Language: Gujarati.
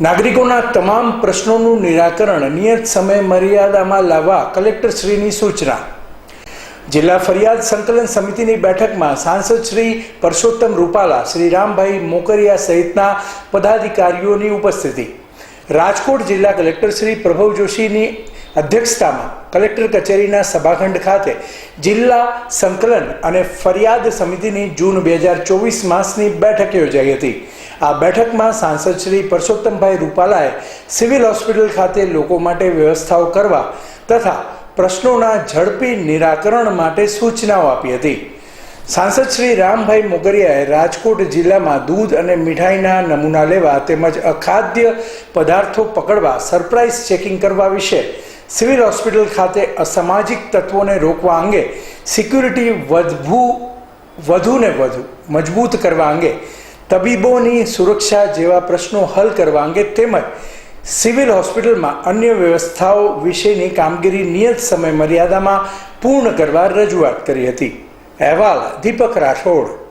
નાગરિકોના તમામ પ્રશ્નોનું નિરાકરણ નિયત સમય મર્યાદામાં લાવવા કલેક્ટરશ્રીની સૂચના. જિલ્લા ફરિયાદ સંકલન સમિતિની બેઠકમાં સાંસદ શ્રી પરસોત્તમ રૂપાલા, શ્રી રામભાઈ મોકરિયા સહિતના પદાધિકારીઓની ઉપસ્થિતિ. રાજકોટ જિલ્લા કલેક્ટર શ્રી પ્રભવ જોશીની અધ્યક્ષતામાં કલેક્ટર કચેરીના સભાખંડ ખાતે જિલ્લા સંકલન અને ફરિયાદ સમિતિની જૂન બે હજાર ચોવીસ માસની બેઠક યોજાઈ હતી. આ બેઠકમાં સાંસદ શ્રી પરસોત્તમભાઈ રૂપાલાએ સિવિલ હોસ્પિટલ ખાતે લોકો માટે વ્યવસ્થાઓ કરવા તથા પ્રશ્નોના ઝડપી નિરાકરણ માટે સૂચનાઓ આપી હતી. સાંસદ શ્રી રામભાઈ મોગરિયાએ રાજકોટ જિલ્લામાં દૂધ અને મીઠાઈના નમૂના લેવા તેમજ અખાદ્ય પદાર્થો પકડવા સરપ્રાઇઝ ચેકિંગ કરવા વિશે સિવિલ હોસ્પિટલ ખાતે અસામાજિક તત્વોને રોકવા અંગે સિક્યુરિટી વધુ વધુને વધુ મજબૂત કરવા અંગે, તબીબોની સુરક્ષા જેવા પ્રશ્નો હલ કરવા અંગે તેમજ સિવિલ હોસ્પિટલમાં અન્ય વ્યવસ્થાઓ વિશેની કામગીરી નિયત સમય મર્યાદામાં પૂર્ણ કરવા રજૂઆત કરી હતી. અહેવાલ દીપક રાઠોડ.